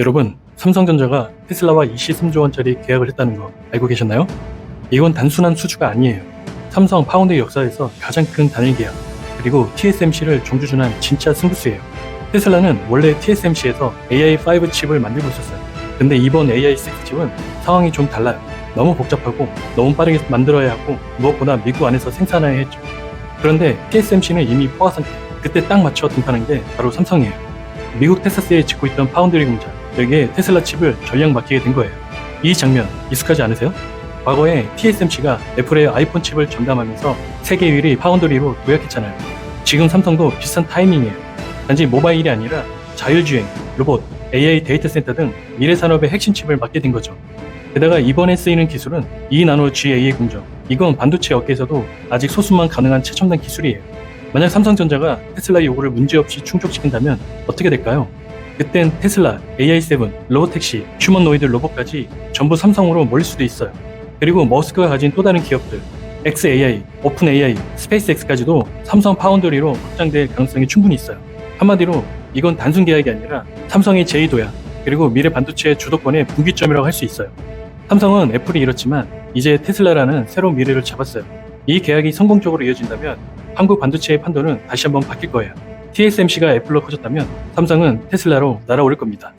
여러분, 삼성전자가 테슬라와 23조 원짜리 계약을 했다는 거 알고 계셨나요? 이건 단순한 수주가 아니에요. 삼성 파운드 역사에서 가장 큰 단일 계약, 그리고 TSMC를 종주준한 진짜 승부수예요. 테슬라는 원래 TSMC에서 AI5 칩을 만들고 있었어요. 근데 이번 AI6 칩은 상황이 좀 달라요. 너무 복잡하고 너무 빠르게 만들어야 하고 무엇보다 미국 안에서 생산해야 했죠. 그런데 TSMC는 이미 포화 상태. 그때 딱 맞춰 등판한 게 바로 삼성이에요. 미국 텍사스에 짓고 있던 파운드리 공장, 여기에 테슬라 칩을 전량 맡기게 된 거예요. 이 장면 익숙하지 않으세요? 과거에 TSMC가 애플의 아이폰 칩을 전담하면서 세계 1위 파운드리로 도약했잖아요. 지금 삼성도 비슷한 타이밍이에요. 단지 모바일이 아니라 자율주행, 로봇, AI 데이터 센터 등 미래 산업의 핵심 칩을 맡게 된 거죠. 게다가 이번에 쓰이는 기술은 2나노 GAA 공정. 이건 반도체 업계에서도 아직 소수만 가능한 최첨단 기술이에요. 만약 삼성전자가 테슬라 요구를 문제없이 충족시킨다면 어떻게 될까요? 그땐 테슬라, AI7, 로보택시, 휴머노이드 로봇까지 전부 삼성으로 몰릴 수도 있어요. 그리고 머스크가 가진 또 다른 기업들, XAI, 오픈AI, 스페이스X까지도 삼성 파운드리로 확장될 가능성이 충분히 있어요. 한마디로 이건 단순 계약이 아니라 삼성의 제2도약, 그리고 미래 반도체의 주도권의 분기점이라고 할 수 있어요. 삼성은 애플이 이렇지만 이제 테슬라라는 새로운 미래를 잡았어요. 이 계약이 성공적으로 이어진다면 한국 반도체의 판도는 다시 한번 바뀔 거예요. TSMC가 애플로 커졌다면 삼성은 테슬라로 날아오를 겁니다.